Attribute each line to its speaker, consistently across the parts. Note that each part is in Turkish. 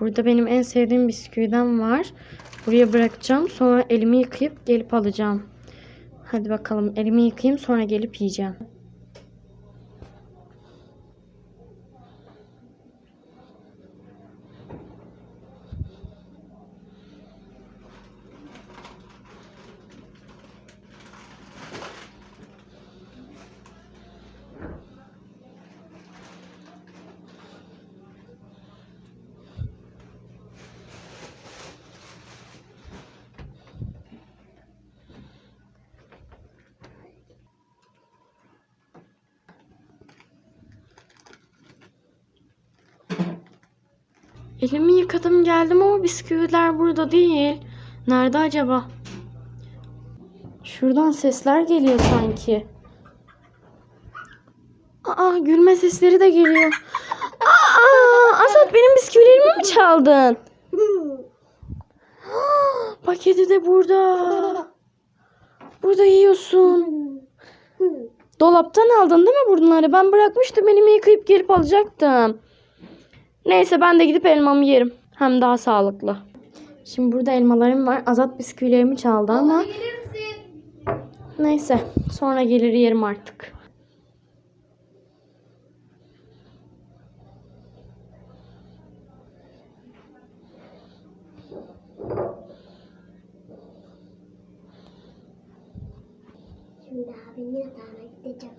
Speaker 1: Burada benim en sevdiğim bisküviden var. Buraya bırakacağım. Sonra elimi yıkayıp gelip alacağım. Hadi bakalım elimi yıkayayım sonra gelip yiyeceğim. Elimi yıkadım geldim ama bisküviler burada değil. Nerede acaba? Şuradan sesler geliyor sanki. Aa gülme sesleri de geliyor. Aa Asat benim bisküvilerimi mi çaldın? Paketi de burada. Burada yiyorsun. Dolaptan aldın değil mi bunları? Ben bırakmıştım elimi yıkayıp gelip alacaktım. Neyse ben de gidip elmamı yerim. Hem daha sağlıklı. Şimdi burada elmalarım var. Azat bisküvilerimi çaldı ama neyse sonra gelir yerim artık.
Speaker 2: Şimdi abinin yatağına gideceğim.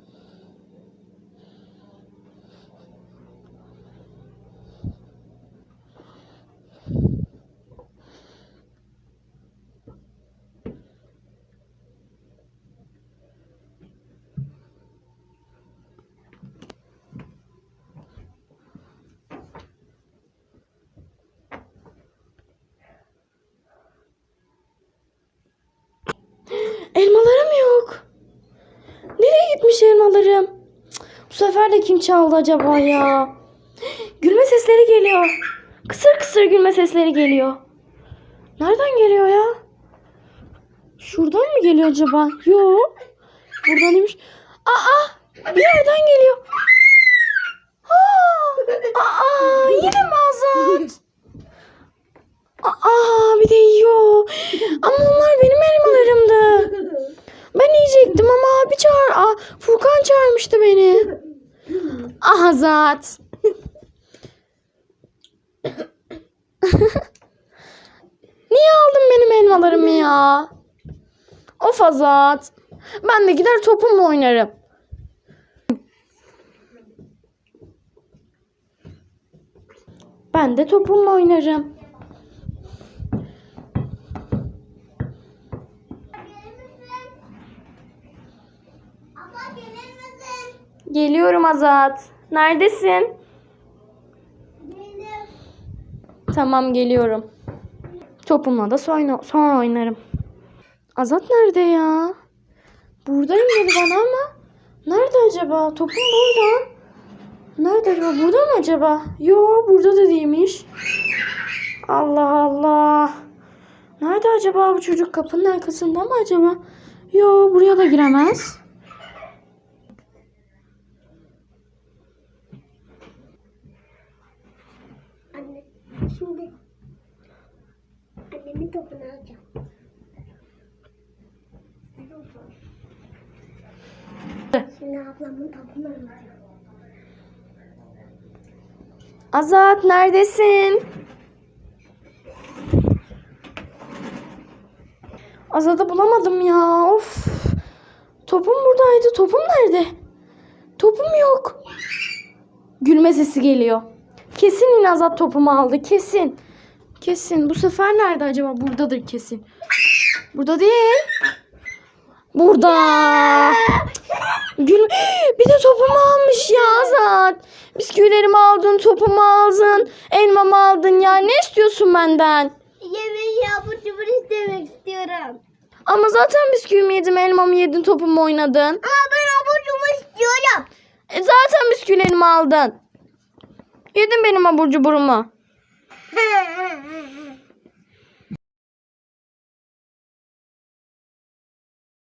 Speaker 1: Elmalarım yok. Gitmiş elmalarım? Bu sefer de kim çaldı acaba ya? Gülme sesleri geliyor. Kısır kısır gülme sesleri geliyor. Nereden geliyor ya? Şuradan mı geliyor acaba? Yok. Buradan demiş. Aa! Bir yerden geliyor. Aa! Aa! Yine mi Azat? Aa! Bir de yiyor. Ama onlar benim elmalarımdı. Ben yiyecektim ama abi çağır. Aa, Furkan çağırmıştı beni. Ah Azat. Niye aldın benim elmalarımı ya? Of Azat. Ben de gider topumla oynarım. Ben de topumla oynarım. Geliyorum Azat. Neredesin? Tamam geliyorum. Topumla da sonra, sonra oynarım. Azat nerede ya? Buradayım dedi bana ama. Nerede acaba? Topum burada. Nerede acaba? Burada mı acaba? Yo burada da değilmiş. Allah Allah. Nerede acaba bu çocuk? Kapının arkasında mı acaba? Yo buraya da giremez.
Speaker 2: Şimdi annemin topunu alacağım. Şimdi ablamın topunu alacağım.
Speaker 1: Azat neredesin? Azat'ı bulamadım ya. Of. Topum buradaydı. Topum nerede? Topum yok. Gülme sesi geliyor. Kesin yine Azat topumu aldı. Kesin. Kesin. Bu sefer nerede acaba? Buradadır kesin. Burada değil. Burada. Gül bir de topumu almış ya Azat. Bisküvilerimi aldın, topumu aldın, elmamı aldın ya. Ne istiyorsun benden?
Speaker 2: Yemeği abur cubur istemek istiyorum.
Speaker 1: Ama zaten bisküvimi yedim, elmamı yedin, topumu oynadın.
Speaker 2: Ama ben abur cubur istiyorum.
Speaker 1: E zaten bisküvilerimi aldın. Yedin benim abur cuburumu.